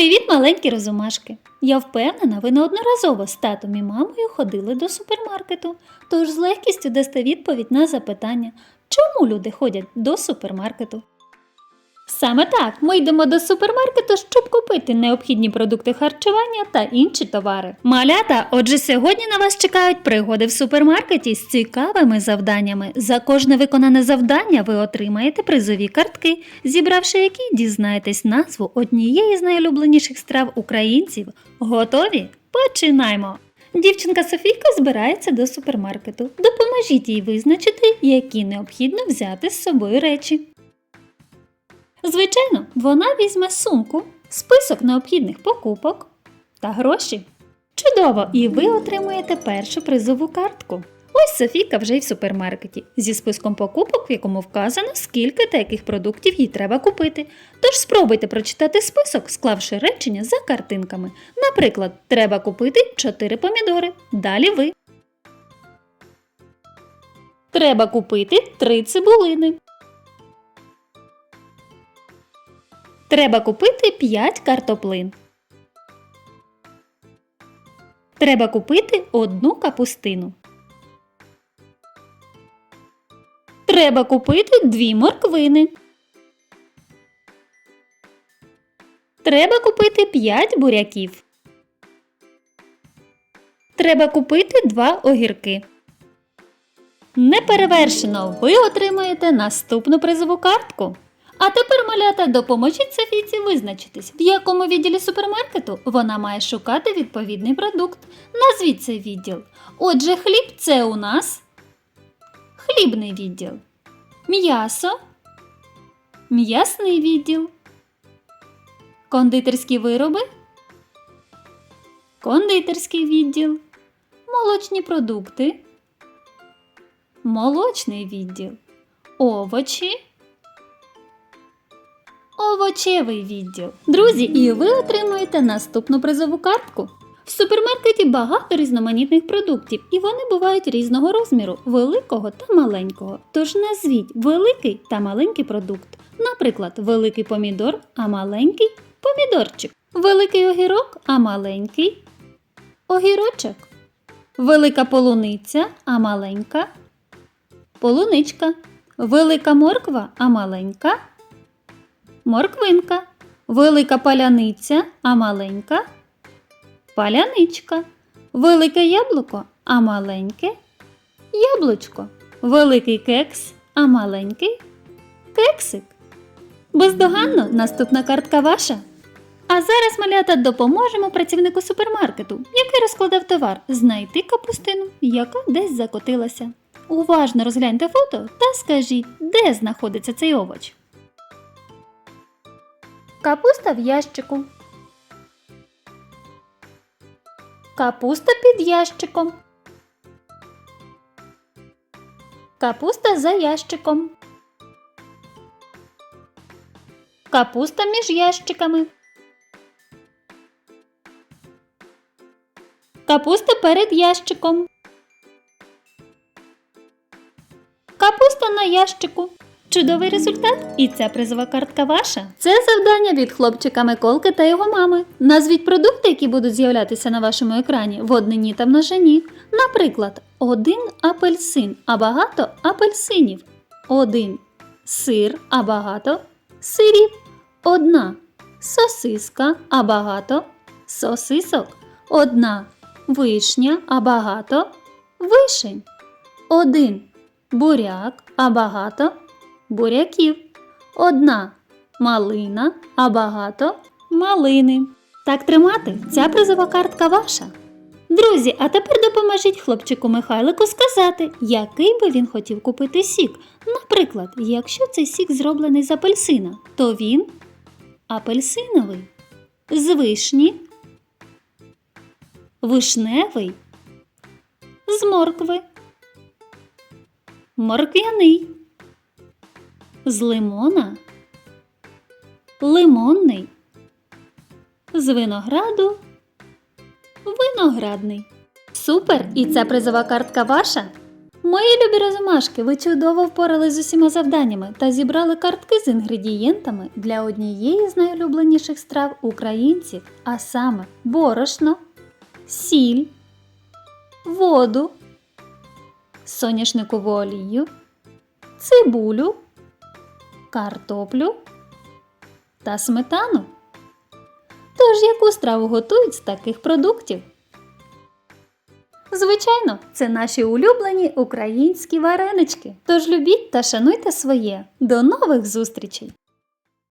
Привіт, маленькі розумашки! Я впевнена, ви неодноразово з татом і мамою ходили до супермаркету, тож з легкістю дасте відповідь на запитання, чому люди ходять до супермаркету. Саме так, ми йдемо до супермаркету, щоб купити необхідні продукти харчування та інші товари. Малята, отже, сьогодні на вас чекають пригоди в супермаркеті з цікавими завданнями. За кожне виконане завдання ви отримаєте призові картки, зібравши які дізнаєтесь назву однієї з найулюбленіших страв українців. Готові? Починаємо! Дівчинка Софійка збирається до супермаркету. Допоможіть їй визначити, які необхідно взяти з собою речі. Звичайно, вона візьме сумку, список необхідних покупок та гроші. Чудово! І ви отримуєте першу призову картку. Ось Софійка вже й в супермаркеті зі списком покупок, в якому вказано, скільки та яких продуктів їй треба купити. Тож спробуйте прочитати список, склавши речення за картинками. Наприклад, треба купити 4 помідори. Далі ви. Треба купити 3 цибулини. Треба купити 5 картоплин. Треба купити одну капустину. Треба купити дві морквини. Треба купити 5 буряків. Треба купити 2 огірки. Неперевершено ви отримаєте наступну призову картку. А тепер, малята, допоможіть Софійці визначитись, в якому відділі супермаркету вона має шукати відповідний продукт. Назвіть цей відділ. Отже, хліб це у нас хлібний відділ. М'ясо, м'ясний відділ. Кондитерські вироби, кондитерський відділ. Молочні продукти, молочний відділ. Овочі овочевий відділ. Друзі, і ви отримуєте наступну призову картку. В супермаркеті багато різноманітних продуктів, і вони бувають різного розміру, великого та маленького. Тож назвіть великий та маленький продукт. Наприклад, великий помідор, а маленький помідорчик. Великий огірок, а маленький огірочок. Велика полуниця, а маленька полуничка. Велика морква, а маленька морквинка, велика паляниця, а маленька паляничка, велике яблуко, а маленьке яблучко, великий кекс, а маленький кексик. Бездоганно наступна картка ваша. А зараз, малята, допоможемо працівнику супермаркету, який розкладав товар, знайти капустину, яка десь закотилася. Уважно розгляньте фото та скажіть, де знаходиться цей овоч. Капуста в ящику. Капуста під ящиком. Капуста за ящиком. Капуста між ящиками. Капуста перед ящиком. Капуста на ящику. Чудовий результат! І ця призова картка ваша. Це завдання від хлопчика Миколки та його мами. Назвіть продукти, які будуть з'являтися на вашому екрані в однині та множині. Наприклад, один апельсин, а багато апельсинів. Один сир, а багато сирів. Одна сосиска, а багато сосисок. Одна вишня, а багато вишень. Один буряк, а багато буряків. Одна малина, а багато малини. Так тримати, ця призова картка ваша. Друзі, а тепер допоможіть хлопчику Михайлику сказати, який би він хотів купити сік. Наприклад, якщо цей сік зроблений з апельсина, то він апельсиновий, з вишні, вишневий, з моркви, морквяний з лимона, лимонний, з винограду, виноградний. Супер! І ця призова картка ваша. Мої любі розумашки, ви чудово впорались з усіма завданнями та зібрали картки з інгредієнтами для однієї з найулюбленіших страв українців, а саме борошно, сіль, воду, соняшникову олію, цибулю, картоплю та сметану. Тож яку страву готують з таких продуктів? Звичайно, це наші улюблені українські варенички. Тож любіть та шануйте своє. До нових зустрічей!